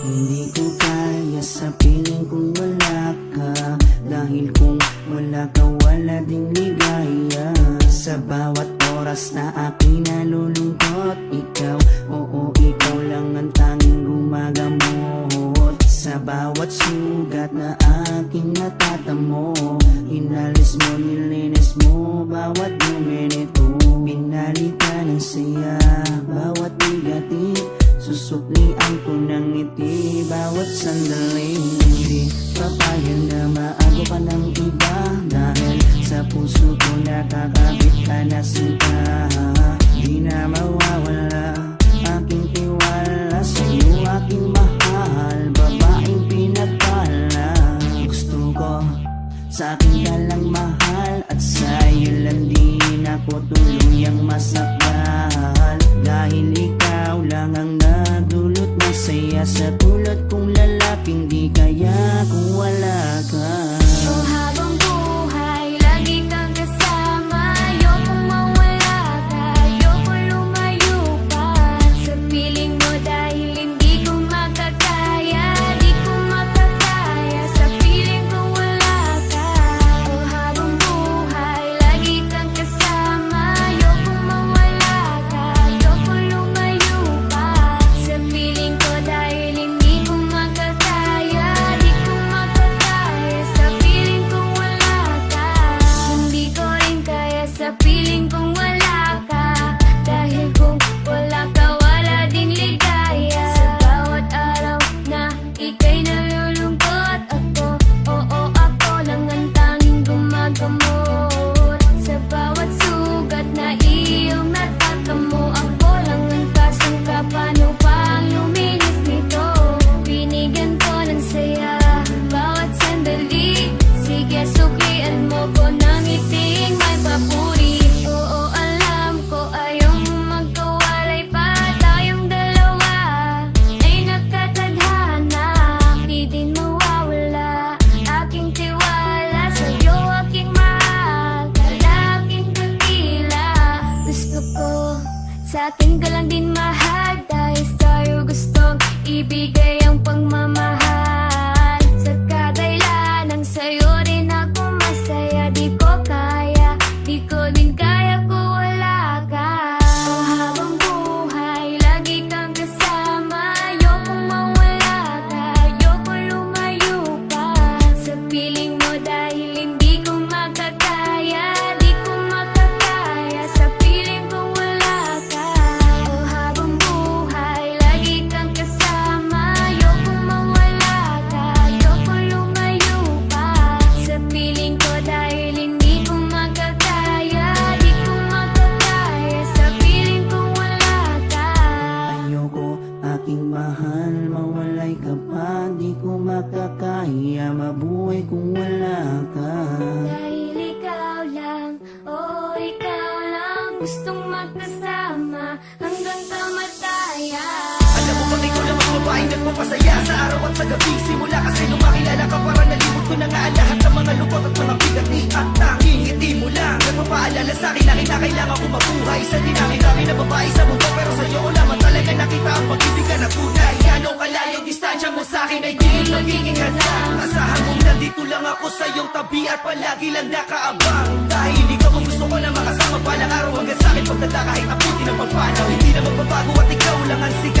Hindi ko kaya sa piling kung wala ka. Dahil kung wala ka wala ding ligaya. Sa bawat oras na ako'y nalulungkot Ikaw, oo ikaw lang ang tanging gumagamot. Sa bawat sugat na aking natatamo Inalis mo, nilinis mo bawat dumi nito Pinalitan ng saya, bawat negative. Susuklian ko ng ngiti Bawat sandali. Hindi papayag na maago ka ng iba Dahil sa puso ko nakakabit ka na sinta. Di na mawawala Aking tiwala Sa'yo aking mahal Babaeng pinagpala. Gusto ko sa ng saya Sa tulad kong lalaping di kaya kung na sa akin ka lang din mahal Dahil sa'yo gustong ibigay araw at sa gabi Simula kasi nung makilala ka Para nalimot ko na nga lahat ng mga lungkot at mga bigat ni At tanging ngiti mo lang Nagpapaalala sa akin na kinakailangan ko mabuhay. Sa dinami-dami na babae sa mundo Pero sa'yo ko lamang talaga nakita ang pag-ibig ka na tunay. Gano'ng kalayo distansya mo sa akin ay di magiging handa Asahan mong nandito lang ako sa iyong tabi At palagi lang nakaabang. Dahil ikaw ang gusto ko na makasama Palang araw hanggang sa akin Pagdada kahit abuti ng pagpanaw Hindi na magbabago at ikaw lang ang sigaw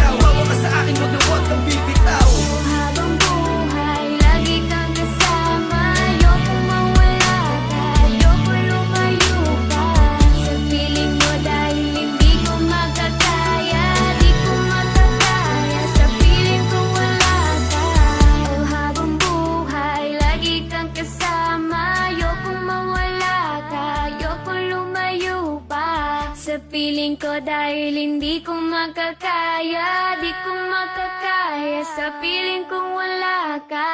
piling ko dahil hindi ko makakaya Di ko makakaya sa piling kong wala ka.